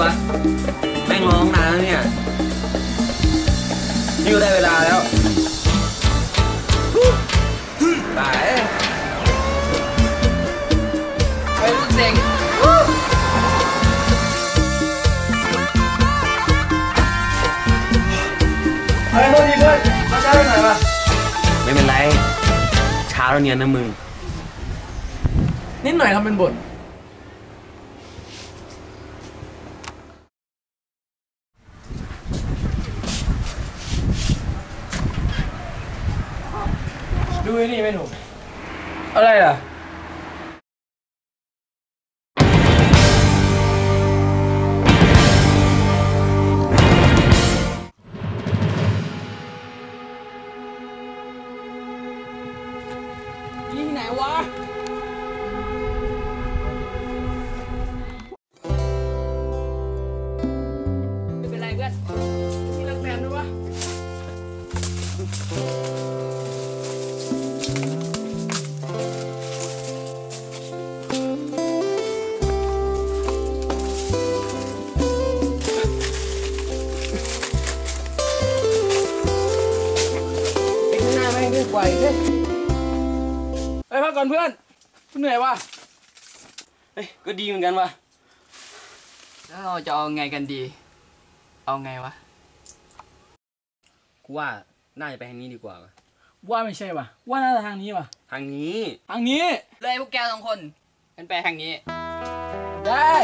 วะ แม่งร้องนานแล้วเนี่ยนี่ก็ได้เวลาแล้วไปไปรุ่นเซ็งเฮ้ยโทษทีเพื่อนมาช้าไปหน่อยวะไม่เป็นไร ช้าแล้วเนี่ยนะมึง นิดหน่อยทำเป็นบ่น ดูไอ้นี่ไหมหนูอะไรอะที่ไหนวะ อนเพื่อนกูเหนื่อยวะเฮ้ยก็ดีเหมือนกันวะแล้วเราจะเอาไงกันดี เอาไงวะกูว่าน่าจะไปทางนี้ดีกว่าวะว่าไม่ใช่วะว่าน่าจะทางนี้วะทางนี้ ทางนี้ เลยพวกแกสองคนกันไปทางนี้ ได้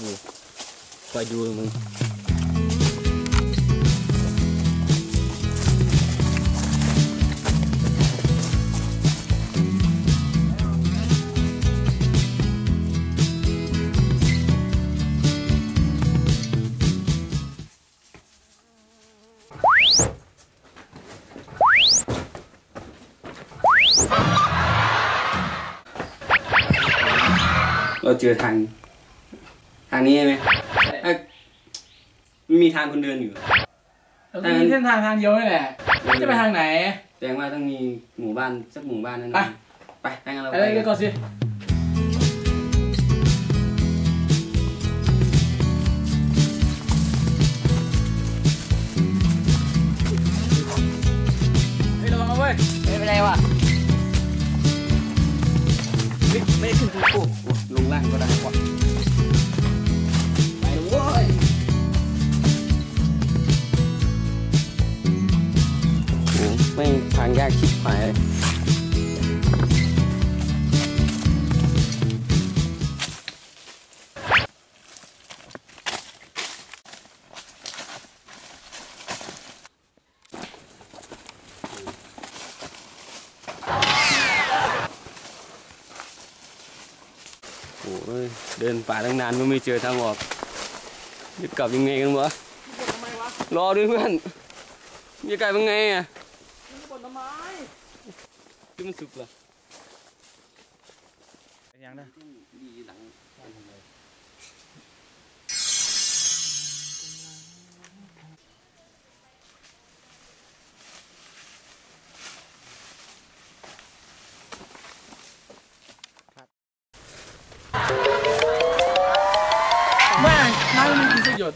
ไม่เชื่อกู ทางทางนี้ใช่ไหมเอ้ยมันมีทางคนเดินอยู่เราต้องมีเส้นทางทางเดียวนี่แหละแล้วจะไปทางไหน แสดงว่าต้องมีหมู่บ้านสักหมู่บ้านนั่นไปนะไปไปงั้นเราอะไรไปกันก่อนสิ เฮ้ยระวังเอาไว้ย ไม่เป็นไรวะเฮ้ยไม่ได้ขึ้นทุกคู่ลงล่างก็ได้ากชิบหายเลยโอ้ยเดินป่าตั้งนานก็ไม่เจอทางออกจะกลับยังไงกันวะรอด้วยเพื่อนจะกลับยังไงอะ ที่มันสุกเหรอยังนะดีหลังแม่งน้ำมันกินสักหยด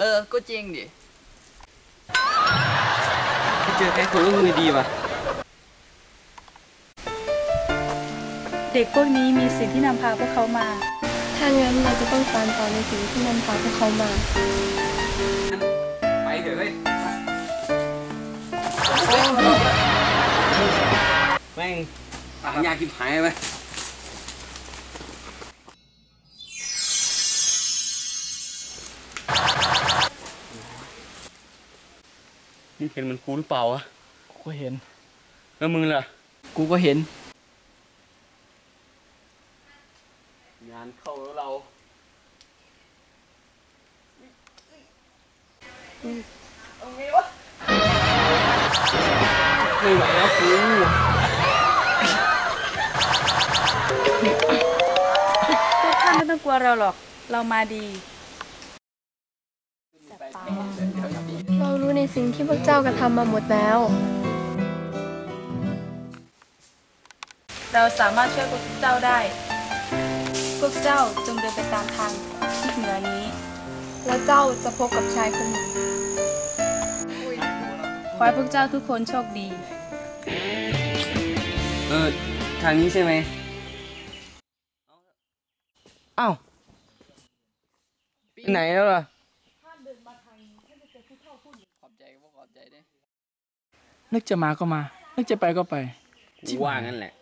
เออ ก็จริงดิเจอแค่คนก็มือดีว่ะ เด็กพวกนี้มีสิ่งที่นำพาพวกเขามา ถ้างั้นเราจะต้องตามต่อในสิ่งที่นำพาพวกเขามา ไปเถอะเว้ยแม่งหายากกิบหายไปมึงเห็นมันกูหรือเปล่าวะ กูก็เห็น แล้วมึงล่ะ กูก็เห็น งานเข้าแล้วเรา ไม่ไหวแล้วกูพวกท่านไม่ต้องกลัวเราหรอก เรามาดีไปสิ่งที่พวกเจ้ากระทำมาหมดแล้ว เราสามารถช่วยพวกเจ้าได้ พวกเจ้าจงเดินไปตามทางทิศเหนือนี้ แล้วเจ้าจะพบกับชายคนหนึ่งขอ ให้พวกเจ้าทุกคนโชคดี เออ ทางนี้ใช่ไหมอ้าวไปไหนแล้วล่ะขอบใจก็ขอบใจเด้นึกจะมาก็มา นึกจะไปก็ไป ว่างั้นแหละ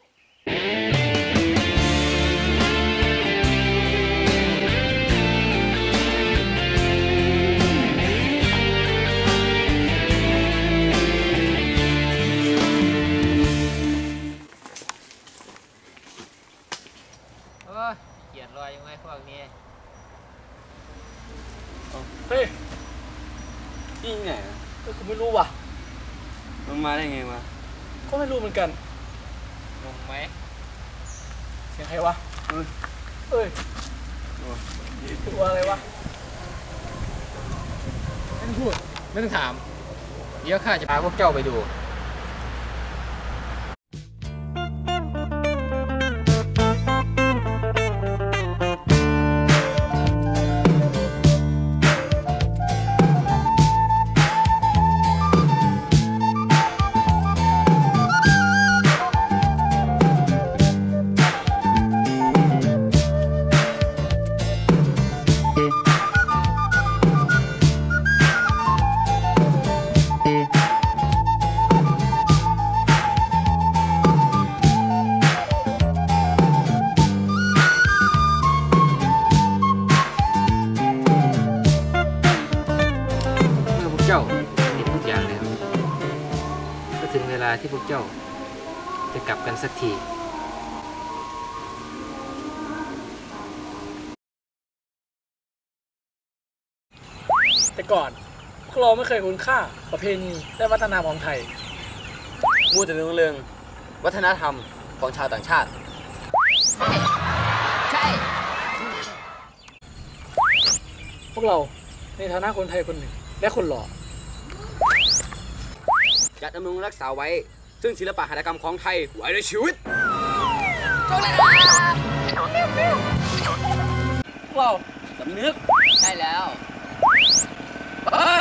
อ้ยเกียดรอยยังไงพวกนี้เฮ้ยนี่ไงเอ้ยกูไม่รู้ว่ะ มันมาได้ไงวะก็ไม่รู้เหมือนกันงงไหมเสียงใครวะเอ้ยเอ้ยโอ้ตัวอะไรวะไม่ต้องพูดไม่ต้องถาม เดี๋ยวข้าจะพาพวกเจ้าไปดู เมื่อพวกเจ้าเห็นทุกอย่างแล้วก็ถึงเวลาที่พวกเจ้าจะกลับกันสักทีแต่ก่อนพวกเราไม่เคยคุ้นค่าประเพณีและวัฒนธรรมของไทย มูแต่เรื่องเรื่องวัฒนธรรมของชาวต่างชาติ ใช่ พวกเราในฐานะคนไทยคนหนึ่ง และคนหล่อ จะดำรงรักษาไว้ ซึ่งศิลปะหัตถกรรมของไทยไว้ในชีวิตจงเลยครับว้าวสำนึก ได้แล้ว เฮ้